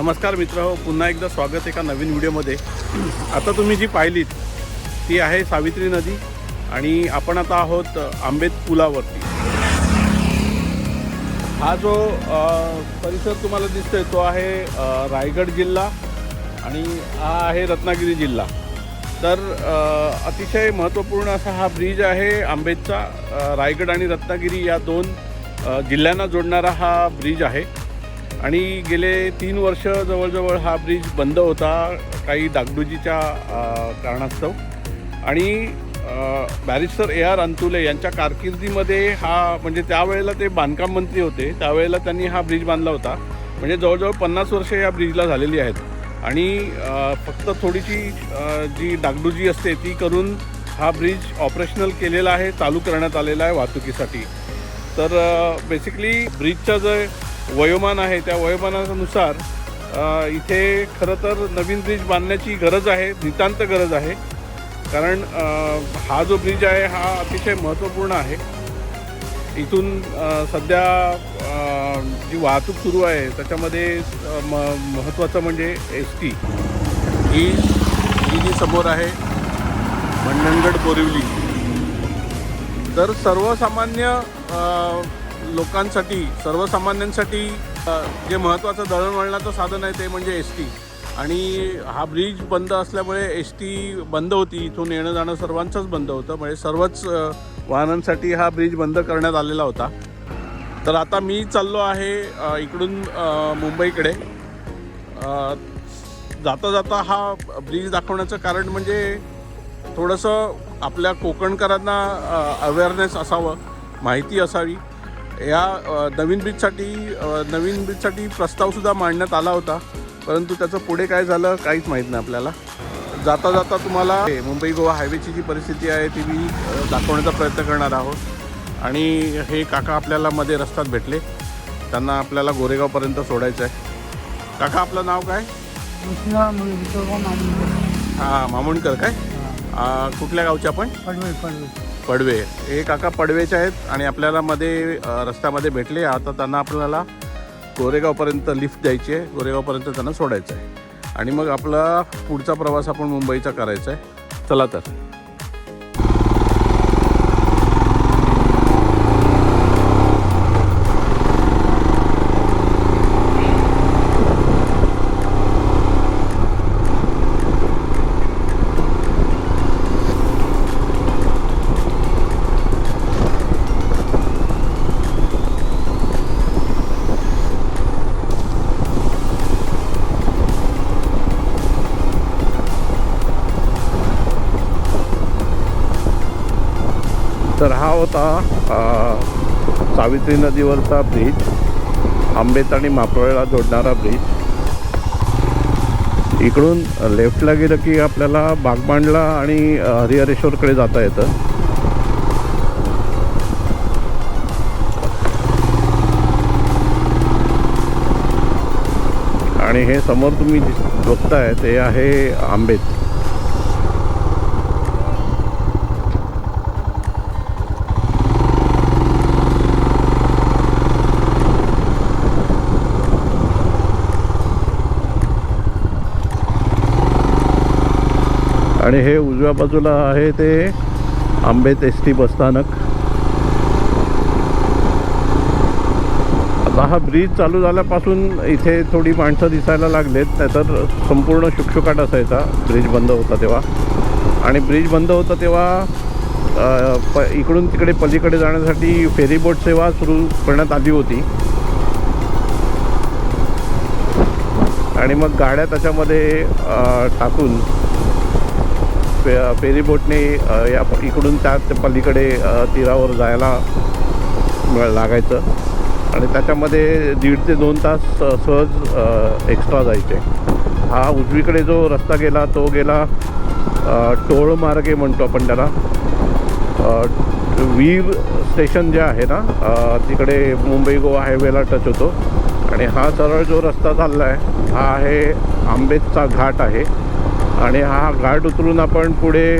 नमस्कार मित्र हो पुन्हा एकदा स्वागत एका नवीन व्हिडिओमध्ये. आता तुम्ही जी पाहिलीत ती आहे सावित्री नदी आणि आपण आता आहोत आंबेत पुलावरती. हा जो परिसर तुम्हाला दिसतोय तो आहे रायगड जिल्हा आणि हा आहे रत्नागिरी जिल्हा. तर अतिशय महत्त्वपूर्ण असा हा ब्रिज आहे आंबेतचा रायगड आणि रत्नागिरी या दोन जिल्ह्यांना जोडणारा हा ब्रिज आहे. आणि गेले तीन वर्ष जवळजवळ हा ब्रिज बंद होता काही डागडुजीच्या कारणास्तव. आणि बॅरिस्टर ए आर अंतुले यांच्या कारकिर्दीमध्ये हा म्हणजे त्यावेळेला ते बांधकाम मंत्री होते त्यावेळेला त्यांनी हा ब्रिज बांधला होता. म्हणजे जवळजवळ पन्नास वर्ष या ब्रिजला झालेली आहेत. आणि फक्त थोडीशी जी डागडुजी असते ती करून हा ब्रिज ऑपरेशनल केलेला आहे चालू करण्यात आलेला आहे वाहतुकीसाठी. तर बेसिकली ब्रिजचं जे वयोमान आहे त्या वयोमानानुसार इथे खरं तर नवीन ब्रिज बांधण्याची गरज आहे नितांत गरज आहे. कारण हा जो ब्रिज आहे हा अतिशय महत्त्वपूर्ण आहे. इथून सध्या जी वाहतूक सुरू आहे त्याच्यामध्ये म महत्त्वाचं म्हणजे एस टी ही ही जी समोर आहे मंडणगड बोरिवली. तर सर्वसामान्य लोकांसाठी सर्वसामान्यांसाठी जे महत्त्वाचं दळणवळणाचं साधन आहे ते म्हणजे एस टी आणि हा ब्रिज बंद असल्यामुळे एस टी बंद होती इथून येणं जाणं सर्वांचंच बंद होतं. म्हणजे सर्वच वाहनांसाठी हा ब्रिज बंद करण्यात आलेला होता. तर आता मी चाललो आहे इकडून मुंबईकडे. जाता जाता हा ब्रिज दाखवण्याचं कारण म्हणजे थोडंसं आपल्या कोकणकरांना अवेअरनेस असावं माहिती असावी. या नवीन ब्रिजसाठी नवीन ब्रिजसाठी प्रस्तावसुद्धा मांडण्यात आला होता. परंतु त्याचं पुढे काय झालं काहीच माहीत नाही आपल्याला. जाता जाता तुम्हाला मुंबई गोवा हायवेची जी परिस्थिती आहे ती मी दाखवण्याचा प्रयत्न करणार आहोत. आणि हे काका आपल्याला मध्ये रस्त्यात भेटले. त्यांना आपल्याला गोरेगावपर्यंत सोडायचं आहे काका आपलं नाव काय? हां मामुणकर काय? कुठल्या गावचे आपण? पडवे पडवे पडवे. हे काका पडवेचे आहेत आणि आपल्याला मध्ये रस्त्यामध्ये भेटले. आता त्यांना आपल्याला गोरेगावपर्यंत लिफ्ट द्यायची आहे. गोरेगावपर्यंत त्यांना सोडायचं आहे. आणि मग आपला पुढचा प्रवास आपण मुंबईचा करायचा आहे. चला तर. होता सावित्री नदीवरचा ब्रिज आंबेत आणि मापळला जोडणारा ब्रिज. इकडून लेफ्टला गेलं की आपल्याला बागमांडला आणि हरिहरेश्वरकडे जाता येतं. आणि हे समोर तुम्ही बघताय ते आहे आंबेत. आणि हे उजव्या बाजूला आहे ते आंबेत एस टी बसस्थानक आता हा ब्रिज चालू झाल्यापासून इथे थोडी माणसं दिसायला लागलेत नाहीतर संपूर्ण शुकशुकाट असायचा. ब्रिज बंद होता तेव्हा. आणि ब्रिज बंद होता तेव्हा प इकडून तिकडे पलीकडे जाण्यासाठी फेरीबोट सेवा सुरू करण्यात आली होती. आणि मग गाड्या त्याच्यामध्ये टाकून फे फेरीबोटने या इकडून त्या पलीकडे तीरावर जायला मिळ- लागायचं. आणि त्याच्यामध्ये दीड ते दोन तास सहज एक्स्ट्रा जायचे. हा उजवीकडे जो रस्ता गेला तो गेला टोळमार्गे म्हणतो आपण त्याला. वीर स्टेशन जे आहे ना तिकडे मुंबई गोवा हायवेला टच होतो. आणि हा सरळ जो रस्ता चालला आहे हा आहे आंबेतचा घाट आहे. आणि हा घाट उतरून आपण पुढे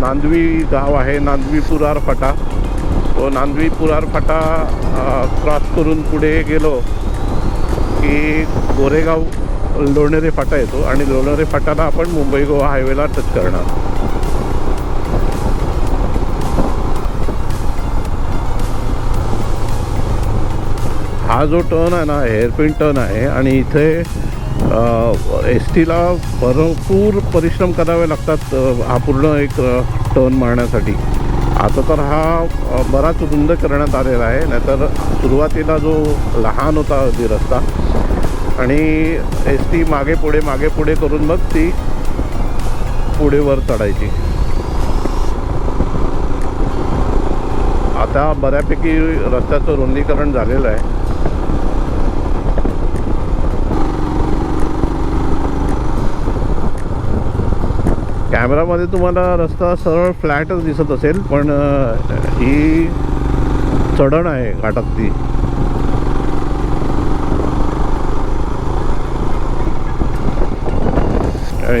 नांदवी गाव आहे नांदवी पुरार फाटा. तो नांदवी पुरार फाटा क्रॉस करून पुढे गेलो की गोरेगाव लोणेरे फाटा येतो आणि लोणेरे फाटाला आपण मुंबई गोवा हायवेला टच करणार. हा जो टर्न आहे ना हेअरपिन टर्न आहे आणि इथे एस टीला भरपूर परिश्रम करावे लागतात हा पूर्ण एक टर्न मारण्यासाठी. आता तर हा बराच रुंद करण्यात आलेला आहे नाहीतर सुरुवातीला जो लहान होता अगदी रस्ता आणि एस टी मागे पुढे मागे पुढे करून मग ती पुढे वर चढायची. आता बऱ्यापैकी रस्त्याचं रुंदीकरण झालेलं आहे. कॅमेरामध्ये तुम्हाला रस्ता सरळ फ्लॅटच दिसत असेल पण ही चढण आहे घाटात ती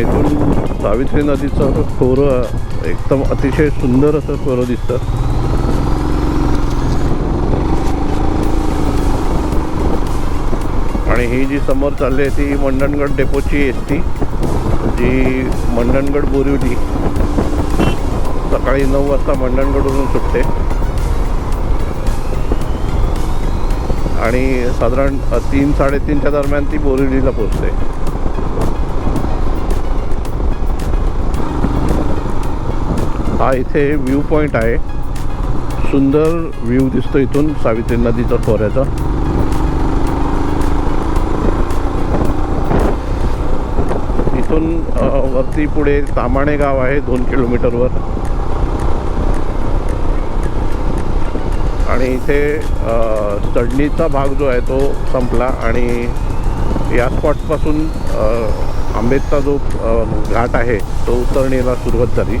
इथून सावित्री नदीचं खोरं एकदम अतिशय सुंदर असं खोरं दिसतं. आणि ही जी समोर चालली आहे ती मंडणगड डेपोची एस टी. जी मंडणगड बोरिवली. सकाळी नऊ वाजता मंडणगडवरून सुटते. आणि साधारण तीन साडेतीनच्या दरम्यान ती बोरिवलीला पोचते हा इथे व्ह्यू पॉईंट आहे. सुंदर व्ह्यू दिसतो इथून सावित्री नदीचा खोऱ्याचा. वरती पुढे तामाणे गाव आहे दोन किलोमीटरवर. आणि इथे चढणीचा भाग जो आहे तो संपला आणि या स्पॉटपासून आंबेचा जो घाट आहे तो उतरणीला सुरुवात झाली.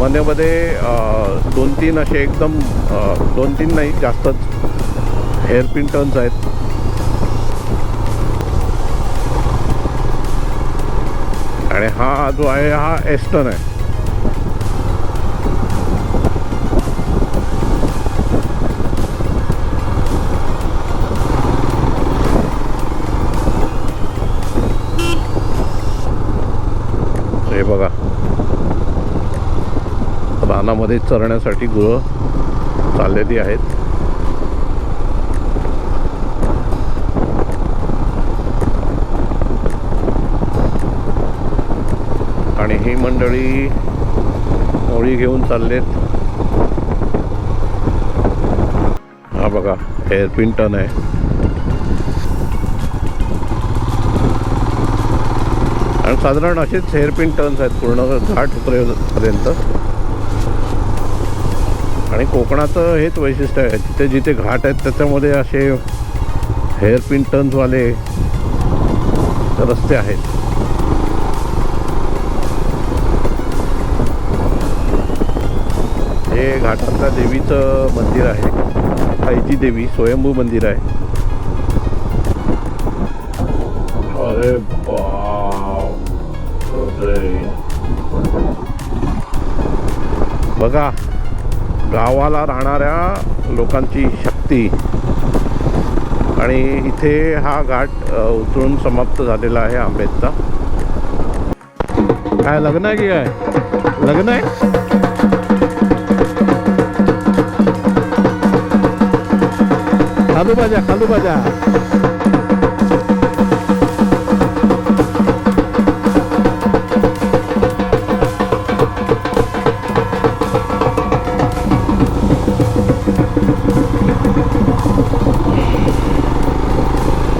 मनेमध्ये दोन तीन असे एकदम दोन तीन नाही जास्तच हेअरपिन टर्न्स आहेत. आणि हा जो आहे हा एस्टर्न आहे. हे बघा. रानामध्ये चरण्यासाठी गुरं चाललेली आहेत. आणि ही मंडळी होळी घेऊन चाललेत. हा बघा हेअरपिन टन आहे. आणि साधारण असेच हेअरपिन टर्न्स आहेत पूर्ण घाट उतरेपर्यंत. आणि कोकणाचं हेच वैशिष्ट्य आहे तिथे जिथे घाट आहेत त्याच्यामध्ये असे हेअरपिन टर्न्सवाले रस्ते आहेत. हे घाटातल्या देवीचं मंदिर आहे. आईची देवी स्वयंभू मंदिर आहे. अरे बघा गावाला राहणाऱ्या लोकांची शक्ती. आणि इथे हा घाट उतरून समाप्त झालेला आहे आंबेदचा काय लग्न आहे की काय? लग्न आहे? खालू बाजा खालू बाजा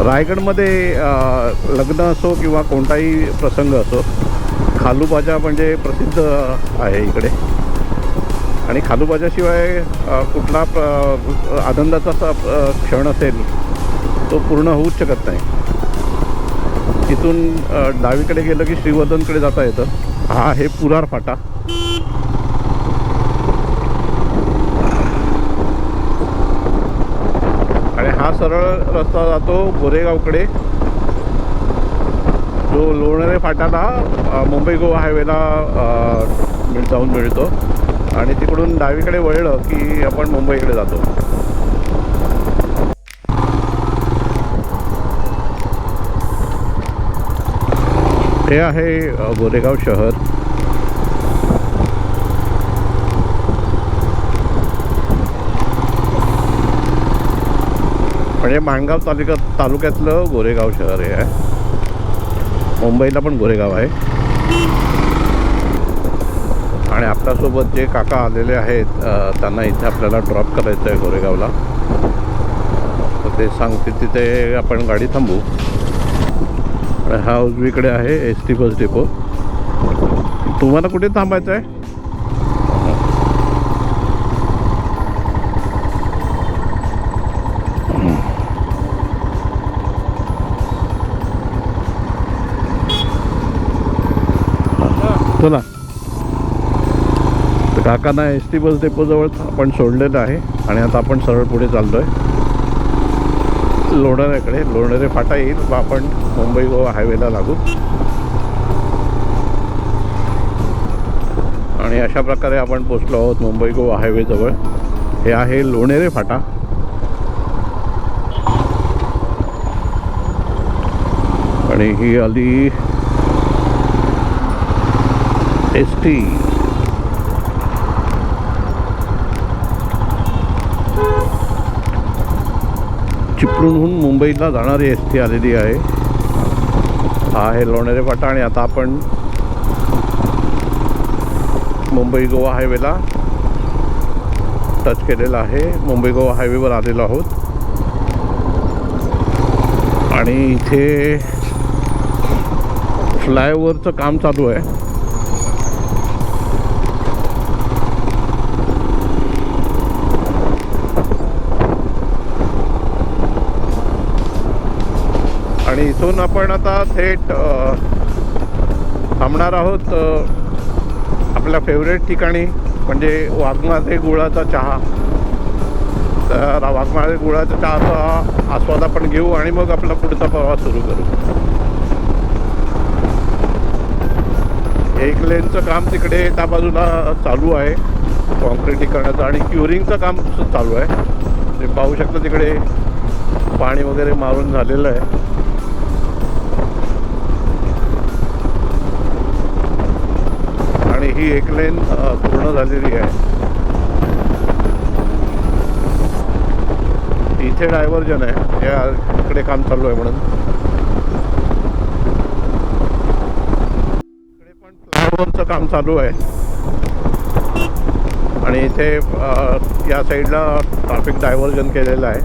रायगडमध्ये लग्न असो किंवा कोणताही प्रसंग असो खालूबाजा म्हणजे प्रसिद्ध आहे इकडे. आणि खालूबाजाशिवाय कुठला आनंदाचा असा क्षण असेल तो पूर्ण होऊच शकत नाही. तिथून डावीकडे गेलं की श्रीवर्धनकडे जाता येतं. हा आहे पुरार फाटा. आणि हा सरळ रस्ता जातो गोरेगावकडे. जो लोणारे फाटाला मुंबई गोवा हायवेला जाऊन मिळतो. आणि तिकडून डावीकडे वळलं की आपण मुंबईकडे जातो. हे आहे गोरेगाव शहर. म्हणजे माणगाव तालुक्यात तालुक्यातलं गोरेगाव शहर हे आहे. मुंबईला पण गोरेगाव आहे. आणि आपल्यासोबत जे काका आलेले आहेत त्यांना इथे आपल्याला ड्रॉप करायचं आहे गोरेगावला. तर ते सांगते तिथे आपण गाडी थांबू. आणि हा उजवीकडे आहे एस टी बस डेपो तुम्हाला कुठे थांबायचं आहे? चला. काकांना एस टी बस डेपोजवळ आपण सोडलेलं आहे आणि आता आपण सरळ पुढे चाललो आहे लोणाऱ्याकडे लोणारे फाटा येईल मग आपण मुंबई गोवा हायवेला लागू. आणि अशा प्रकारे आपण पोचलो आहोत मुंबई गोवा हायवेजवळ हे आहे लोणेरे फाटा. आणि ही आली एस टी चिपळूणहून मुंबईला जाणारी एस टी आलेली आहे. हा आहे लोणेरे फाटा आणि आता आपण मुंबई गोवा हायवेला टच केलेला आहे. मुंबई गोवा हायवेवर आलेलो आहोत. आणि इथे फ्लायओव्हरचं काम चालू आहे. आणि इथून आपण आता थेट थांबणार आहोत आपल्या फेवरेट ठिकाणी म्हणजे वाघमारे गुळाचा चहा. तर वाघमारे गुळाचा चहाचा आस्वाद आपण घेऊ आणि मग आपला पुढचा प्रवास सुरू करू. एक लेनचं काम तिकडे त्या बाजूला चालू आहे कॉन्क्रिटीकरणाचं आणि क्युरिंगचं काम चालू आहे. ते पाहू शकता तिकडे पाणी वगैरे मारून झालेलं आहे. ही एक लेन पूर्ण झालेली आहे. इथे डायव्हर्जन आहे. या इकडे काम चालू आहे म्हणून. इकडे पण फ्लायओव्हरचं काम चालू आहे. आणि इथे या साईडला ट्रॅफिक डायव्हर्जन केलेलं आहे.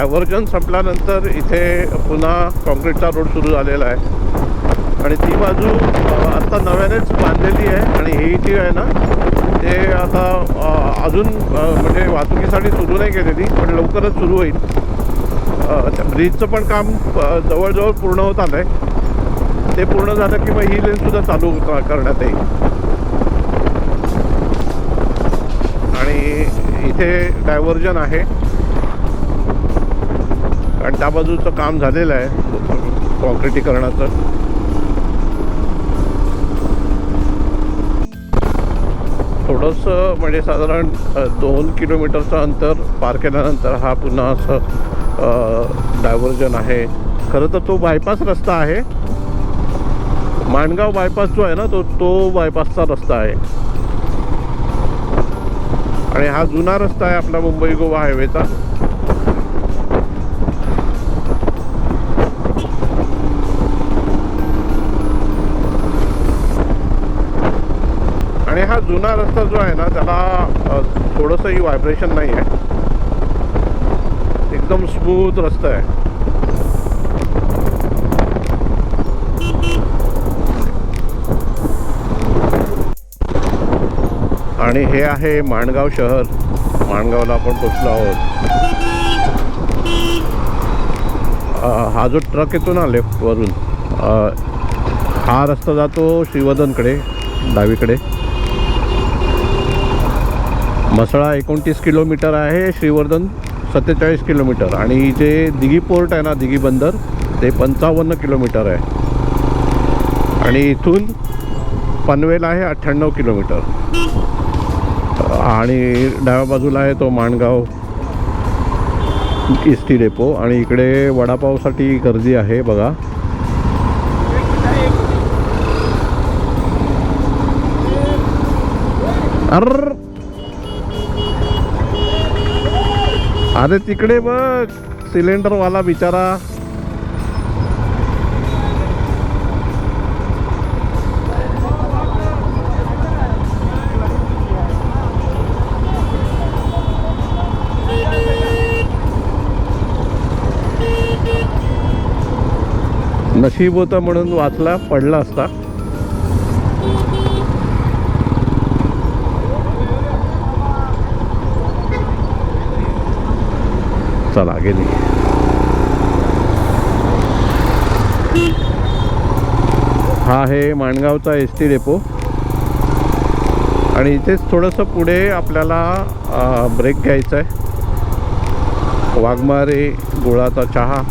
डायव्हर्जन संपल्यानंतर इथे पुन्हा कॉन्क्रीटचा रोड सुरू झालेला आहे. आणि ती बाजू आत्ता नव्यानेच बांधलेली आहे आणि ही जी आहे ना ते आता अजून म्हणजे वाहतुकीसाठी सुरू नाही केलेली पण लवकरच सुरू होईल. ब्रिजचं पण काम जवळजवळ पूर्ण होत आलं आहे ते पूर्ण झालं की मग ही लेनसुद्धा चालू करण्यात येईल. आणि इथे डायव्हर्जन आहे. आणि त्या बाजूचं काम झालेलं आहे. कॉन्क्रिटीकरणाचं. थोडंसं म्हणजे साधारण दोन किलोमीटरचं अंतर पार केल्यानंतर हा पुन्हा असं डायव्हर्जन आहे. खरं तर तो बायपास रस्ता आहे. माणगाव बायपास जो आहे ना तो तो बायपासचा रस्ता आहे. आणि हा जुना रस्ता आहे आपला मुंबई गोवा हायवेचा जुना रस्ता जो आहे ना त्याला थोडंसंही व्हायब्रेशन नाही आहे. एकदम स्मूथ रस्ता आहे. आणि हे आहे माणगाव शहर. माणगावला आपण पोचलो आहोत. हा जो ट्रक येतो ना लेफ्टवरून हा रस्ता जातो श्रीवर्धनकडे डावीकडे. म्हसळा एकोणतीस किलोमीटर आहे श्रीवर्धन सत्तेचाळीस किलोमीटर. आणि जे दिघी पोर्ट आहे ना दिघी बंदर ते पंचावन्न किलोमीटर आहे. आणि इथून पनवेल आहे अठ्ठ्याण्णव किलोमीटर. आणि डाव्या बाजूला आहे तो माणगाव इस्टी डेपो आणि इकडे वडापावसाठी गर्दी आहे बघा. अर अरे तिकडे बघ सिलेंडरवाला बिचारा. नशीब होतं म्हणून वाचला पडला असता. चला गेली. हा आहे माणगावचा एस टी डेपो. आणि इथेच थोडंसं पुढे आपल्याला ब्रेक घ्यायचा आहे वाघमारे गुळाचा चहा.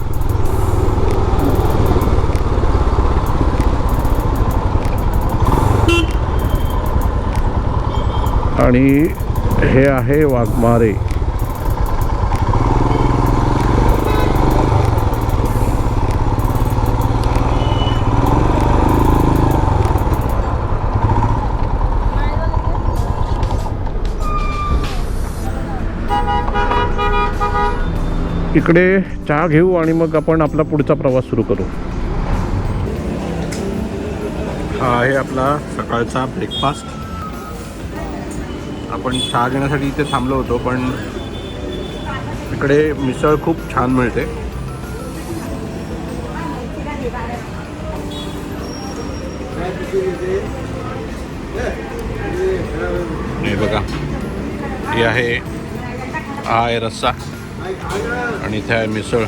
आणि हे आहे वाघमारे. इकडे चहा घेऊ आणि मग आपण आपला पुढचा प्रवास सुरू करू. हा आहे आपला सकाळचा ब्रेकफास्ट आपण चहा घेण्यासाठी इथे थांबलो होतो पण इकडे मिसळ खूप छान मिळते. हे बघा हे आहे हा आहे रस्सा. आणि इथे आहे मिसळ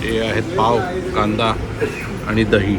हे आहेत पाव कांदा आणि दही.